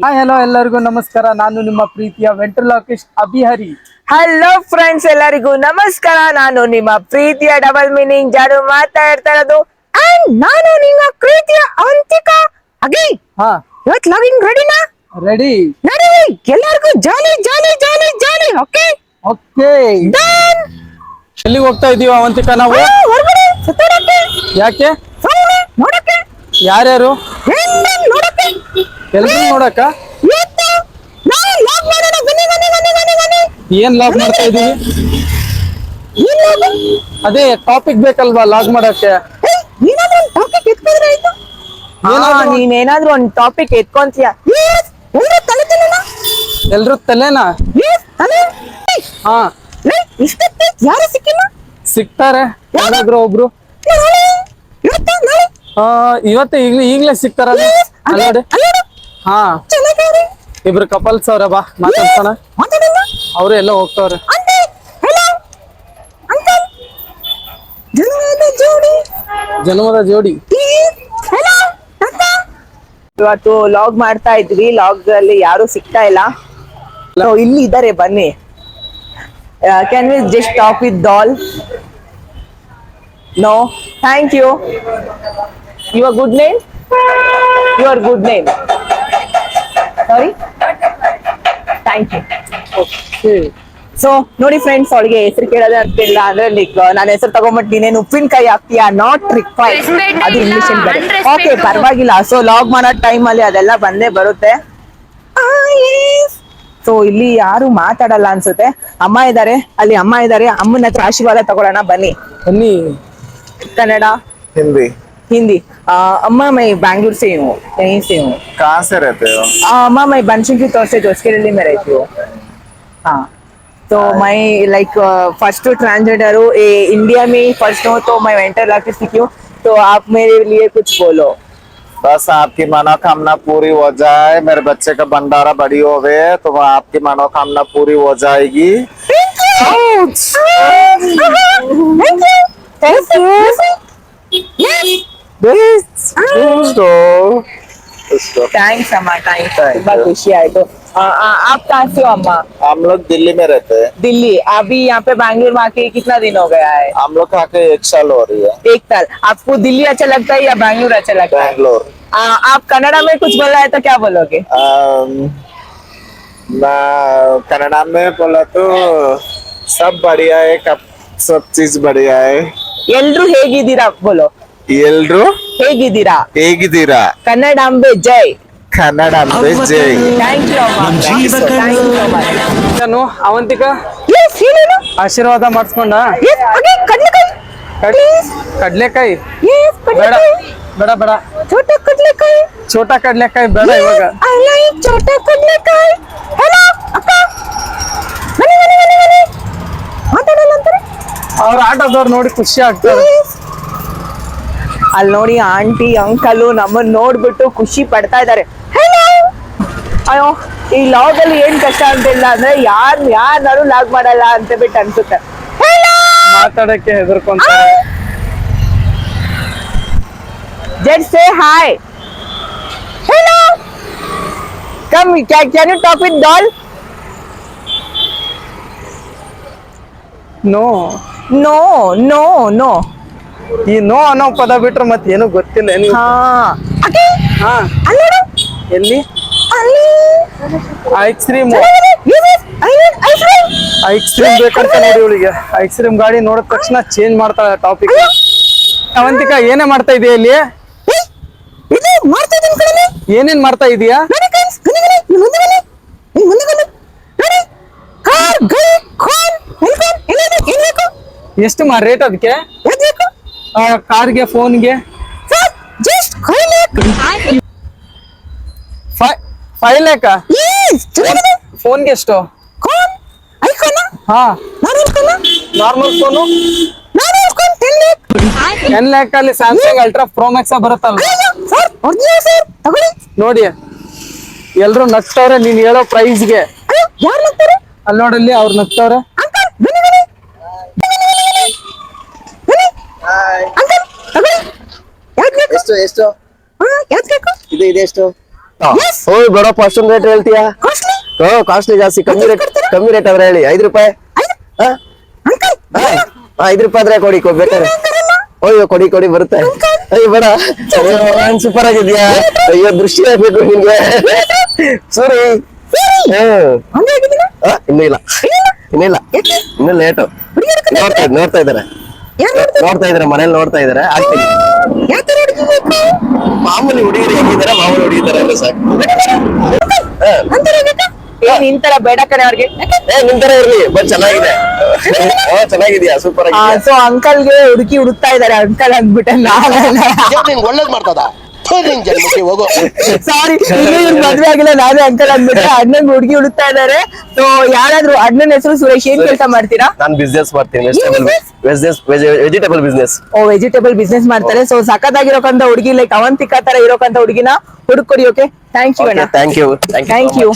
Hi hello ಎಲ್ಲರಿಗೂ ನಮಸ್ಕಾರ. ನಾನು ನಿಮ್ಮ ಪ್ರೀತಿಯ ವೆಂಟ್ರಲಾಕಿಸ್ಟ್ ಅಭಿಹರಿ. ಹಲೋ ಫ್ರೆಂಡ್ಸ್ ಎಲ್ಲರಿಗೂ ನಮಸ್ಕಾರ. ನಾನು ನಿಮ್ಮ ಪ್ರೀತಿಯ ಡಬಲ್ ಮೀನಿಂಗ್ ಜಾಡು ಮಾತಾಡ್ತಾ ಇರೋದು. ಅಂಡ್ ನಾನು ನಿಮ್ಮ ಪ್ರೀತಿಯ ಅವಂತಿಕಾ ಅಗಿ. ಹಾ. ಇವತ್ತು ಲಾಗಿಂಗ್ ರೆಡಿನಾ ರೆಡಿ ನಡಿ ಎಲ್ಲರಿಗೂ jolly jolly jolly jolly okay okay ಎಲ್ಲಿಗೆ ಹೋಗ್ತಾ ಇದೀವಿ ಅವಂತಿಕ ನಾವು? ಹೊರಗಡೆ ಸುತ್ತಾಡಕ್ಕೆ. ಯಾಕೆ? ಸುಮ್ಮನೆ ನೋಡಕ್ಕೆ. ಯಾರ್ಯಾರು? ಎಲ್ರು ನೋಡಕ್ಕ? ಏನ್ ಲಾಗ್ ಮಾಡ್ತಾ ಇದೀವಿ? ಅದೇ ಟಾಪಿಕ್ ಬೇಕಲ್ವಾ ಲಾಗ್ ಮಾಡಕ್ಕೆ? ನೀನೇನಾದ್ರೂ ಒಂದು ಟಾಪಿಕ್ ಎತ್ಕೊಂತೀಯ? ಎಲ್ರು ತಲೆನಾ? ತಲೆ? ಹಾ. ಯಾರು ಸಿಕ್ಕಿಲ್ಲ? ಸಿಗ್ತಾರೆ ಯಾರಾದ್ರೂ ಒಬ್ರು? ಇವತ್ತು ಈಗ್ಲೇ ಈಗ್ಲೇ ನೋಡಿ ಹಾ. ಇಬ್ರು ಕಪಲ್ಸ್ ಅವ್ರ ಬಾ ಮಾತಾಡ್ತಾನ ಅವ್ರೆ ಎಲ್ಲ ಹೋಗ್ತಾವ್ರೆ. ಜನ್ಮದ ಜೋಡಿ. ಇವತ್ತು ಲಾಗ್ ಮಾಡ್ತಾ ಇದ್ವಿ ಲಾಗ್ ಅಲ್ಲಿ ಯಾರು ಸಿಗ್ತಾ ಇಲ್ಲ. ಇಲ್ಲಿ ಇದಾರೆ, ಬನ್ನಿ. Can we just talk with doll no thank you your good name your good name sorry thank you so ನೋಡಿ ಫ್ರೆಂಡ್ಸ್ ಅವಳಿಗೆ ಹೆಸರು ಕೇಳೋದೇ ಅಂತಿಲ್ಲ ಅಂದ್ರೆ ಲೈಕ್ ನಾನು ಹೆಸರು ತಗೊಂಬಿಟ್ಟು ನೀನೇನು ಉಪ್ಪಿನಕಾಯಿ ಹಾಕ್ತೀಯಾ? ನಾಟ್ ರಿಕ್ವೈರ್ಡ್ ಅದು ಇಂಗ್ಲಿಷ್ ಓಕೆ ಪರವಾಗಿಲ್ಲ. ಸೊ ಲಾಗ್ ಮಾಡೋ ಟೈಮ್ ಅಲ್ಲಿ ಅದೆಲ್ಲ ಬಂದೇ ಬರುತ್ತೆ. ಸೊ ಇಲ್ಲಿ ಯಾರು ಮಾತಾಡಲ್ಲ ಅನ್ಸುತ್ತೆ. ಅಮ್ಮ ಇದಾರೆ. ಅಲ್ಲಿ ಅಮ್ಮ ಇದಾರೆ. ಅಮ್ಮನ ಹತ್ರ ಆಶೀರ್ವಾದ ತಗೊಳ್ಳೋಣ. ಬನ್ನಿ. ಬನ್ನಿ. ಕನ್ನಡ. हिंदी हिंदी आ, अम्मा मैं बैंगलोर से हूँ यहीं से हूँ कहाँ से रहते हो आ, अम्मा मैं बनसिंह तौर से जोश दिल्ली में रहती हूँ हाँ तो मैं लाइक फ़र्स्ट ट्रांसजेंडर हूँ इंडिया में फ़र्स्ट हूँ तो मैं वेंटर लाके सीखी हूँ तो आप मेरे लिए कुछ बोलो बस आपकी मनोकामना पूरी हो जाए मेरे बच्चे का भंडारा बड़ी हो गए तो वह आपकी मनोकामना पूरी हो जाएगी। Thank you. दोस्तों दोस्तों, थैंक्स अम्मा थैंक्स Thank ತುಂಬಾ you. खुशी आए तो आ, आ, आप कहाँ से हो अम्मा हम लोग दिल्ली में रहते हैं दिल्ली अभी यहाँ पे बैंगलोर में आके कितना दिन हो गया है हम लोग आके एक साल हो रही है एक साल आपको दिल्ली अच्छा लगता है या बैंगलोर अच्छा लगता है बैंगलोर आ, आप कन्नड़ा में कुछ बोलना है तो क्या बोलोगे अम, मैं कनाडा में बोला तो सब बढ़िया है कब सब चीज बढ़िया है ಎಲ್ರು ಹೇಗಿದ್ದೀರಾ ಬೋಲೋ ಎಲ್ರು? ಹೇಗಿದ್ದೀರಾ? ಹೇಗಿದ್ದೀರಾ? ಕನ್ನಡಾಂಬೆ ಜೈ. ಕನ್ನಡ ಅಂಬೆ ಜೈ. ನಾನು ಅವಂತಿಕ. ಆಶೀರ್ವಾದ ಮಾಡಿಸ್ಕೊಂಡ. ಕಡ್ಲೆಕಾಯಿ. ಬೇಡ. ಬೇಡ ಬೇಡ. ಛೋಟ ಕಡ್ಲೆಕಾಯಿ. ಛೋಟ ಕಡ್ಲೆಕಾಯಿ ಬೇಡ ಇವಾಗ. ಛೋಟ ಕಡ್ಲೆಕಾಯಿ. ಅವ್ರ ಆಟದವ್ರು ನೋಡಿ ಖುಷಿ ಆಗ್ತಾರೆ. ಅಲ್ಲಿ ನೋಡಿ ಆಂಟಿ ಅಂಕಲು ನಮ್ಮನ್ನ ನೋಡ್ಬಿಟ್ಟು ಖುಷಿ ಪಡ್ತಾ ಇದ್ದಾರೆ. ಹೆಲೋ ಅಯ್ಯೋ ಈ ಲಾಗ್ ಅಲ್ಲಿ ಏನ್ ಕಷ್ಟ ಅಂತಿಲ್ಲ ಅಂದ್ರೆ ಯಾರ್ ಯಾರು ಲಾಗ್ ಮಾಡಲ್ಲ ಅಂತ ಬಿಟ್ಟು ಅನ್ಸುತ್ತೆ. ಹೆಲೋ ಮಾತಾಡಕ್ಕೆ ಹೆದರ್ಕೊಂತಾರೆ. Just say hi hello come can you talk with doll no no no no ಈ ನೋ ಅನ್ನೋ ಪದ ಬಿಟ್ರೆ ಮತ್ತೆ ಏನು ಗೊತ್ತಿಲ್ಲ. ನೀವು ಹಾ. ಎಲ್ಲಿ? Ice cream. Ice cream. ಬೇಕಂತ ನೋಡಿ ಇವಳಿಗೆ. ಐಸ್ ಕ್ರೀಮ್ ಗಾಡಿ ನೋಡಿದ ತಕ್ಷಣ ಚೇಂಜ್ ಮಾಡ್ತಾಳೆ ಟಾಪಿಕ್ ಅವಂತಿಕಾ ಏನೇ ಮಾಡ್ತಾ ಇದೀಯ ಇಲ್ಲಿ. ಏನೇನ್ ಮಾಡ್ತಾ ಇದೀಯಾ? ಎಷ್ಟು ಮಾ ರೇಟ್ ಅದಕ್ಕೆ? ಕಾರ್ಗೆ ಫೋನ್ಗೆ. ಸರ್, ಜಸ್ಟ್ ಕೈ ಲೇಕ್ ಫೈವ್ ಚೆನ್ನಾಗಿದೆ. ಫೋನ್ಗೆ ಎಷ್ಟು? ನಾರ್ಮಲ್ ಫೋನು ನಾರ್ಮಲ್ ಕಾನ್, 10 lakh. ಟೆನ್ ಲ್ಯಾಕ್ ಅಲ್ಲಿ ಸ್ಯಾಮ್ಸಂಗ್ ಅಲ್ಟ್ರಾ ಪ್ರೋ ಮ್ಯಾಕ್ಸ್ ಬರುತ್ತಲ್ಲ. ನೋಡಿ. ಎಲ್ರು ನಗ್ತವ್ರೆ ನೀನ್ ಹೇಳೋ ಪ್ರೈಸ್ಗೆ? ಅಲ್ಲಿ ನೋಡಲ್ಲಿ ಅವ್ರು ನಗ್ತವ್ರೆ ಅಂಕಲ್, ಬನ್ನಿ, ಬನ್ನಿ. ಬನ್ನಿ, ಬನ್ನಿ, ಬನ್ನಿ, ಬನ್ನಿ. ಅಂಕಲ್, ತಗೊಳ್ಳಿ. ಯಾವ್ದು ಬೇಕು? ಎಷ್ಟು ಎಷ್ಟು? ಇದು ಇದೆಷ್ಟು ಓ ಬೇಡಪ್ಪ ಅಷ್ಟೊಂದು ರೇಟ್ ಹೇಳ್ತೀಯಾ? ಓ ಕಾಸ್ಟ್ಲಿ ಜಾಸ್ತಿ. ಕಮ್ಮಿ ರೇಟ್ ಕಮ್ಮಿ ರೇಟ್ ಆದ್ರೆ ಹೇಳಿ. ಐದು ರೂಪಾಯಿ? ಐದು? ರೂಪಾಯಿ ಆದ್ರೆ ಕೊಡಿ ಬೇಕಾದ್ರೆ. ಅಯ್ಯೋ ಕೊಡಿ ಕೊಡಿ ಬರುತ್ತೆ. ಅಯ್ಯೋ ಬೇಡ. ಸೂಪರ್ ಆಗಿದ್ಯಾ ಅಯ್ಯೋ ದೃಷ್ಟಿ ಆಗ್ಬೇಕು ನಿಮ್ಗೆ ಸರಿ ಇನ್ನೂ ಇಲ್ಲ. ಇನ್ನೂ ಇಲ್ಲ? ಇನ್ನು ಲೇಟು ನೋಡ್ತಾ ಇದ್ದಾರೆ ನೋಡ್ತಾ ಇದಾರೆ ನೋಡ್ತಾ ಇದಾರೆ ಮನೇಲಿ ನೋಡ್ತಾ ಇದಾರೆ ಆಗ್ತೀನಿ. ಮಾಮೂಲಿ ಹುಡುಗರು ಹೆಂಗಿದಾರೆ ಮಾಮೂಲಿ ಹುಡುಗಿದಾರೆ ಅಂದ್ರೆ ಸಾಕು. ನಿಂತರ ಬೇಡ. ಕಡೆ ಅವ್ರಿಗೆ. ಏ ನಿಮ್ ತರ ಇರ್ಲಿ. ಬಟ್ ಚೆನ್ನಾಗಿದೆ. ಓ ಚೆನ್ನಾಗಿದ್ಯಾ? ಸೂಪರ್ ಆಗಿದೆ ಸೊ ಅಂಕಲ್ಗೆ ಹುಡುಕಿ ಹುಡುಕ್ತಾ ಇದಾರೆ ಅಂಕಲ್ ಅಂದ್ಬಿಟ್ಟೆ ನಿಂಗೆ ಒಳ್ಳೇದ್ ಮಾಡ್ತದ? ನಿನ್ ಜನ್ಮಕ್ಕೆ ಹೋಗೋ. ಸಾರಿ ಇವ್ರು ಮದ್ವೆ ಆಗಿಲ್ಲ ನಾನೇ ಅಂಕಲ್ ಅಂದ್ಬಿಟ್ರೆ ಅಣ್ಣನ್ ಹುಡುಗಿ ಹುಡುಕ್ತಾ ಇದಾರೆ. ಸೊ ಯಾರಾದ್ರೂ ಅಣ್ಣನ ಹೆಸರು ಸುರೇಶ್ ಏನ್ ಕೆಲಸ ಮಾಡ್ತೀರಾ? ನಾನು ಬಿಸ್ನೆಸ್ ಮಾಡ್ತೀನಿ ವೆಜಿಟೇಬಲ್ ಬಿಸ್ನೆಸ್ ವೆಜಿಟೇಬಲ್ ಬಿಸ್ನೆಸ್ ಓ ವೆಜಿಟೇಬಲ್ ಬಿಸ್ನೆಸ್ ಮಾಡ್ತಾರೆ. ಸೊ ಸಖತ್ತಾಗಿರೋಕಂತ ಹುಡುಗಿ ಲೈಕ್ ಅವಂತಿಕಾ ತರ ಇರೋಕಂತ ಹುಡುಗಿನ ಹುಡುಕೊಡಿ ಓಕೆ ಥ್ಯಾಂಕ್ ಯು ಅಣ್ಣ. Thank you thank you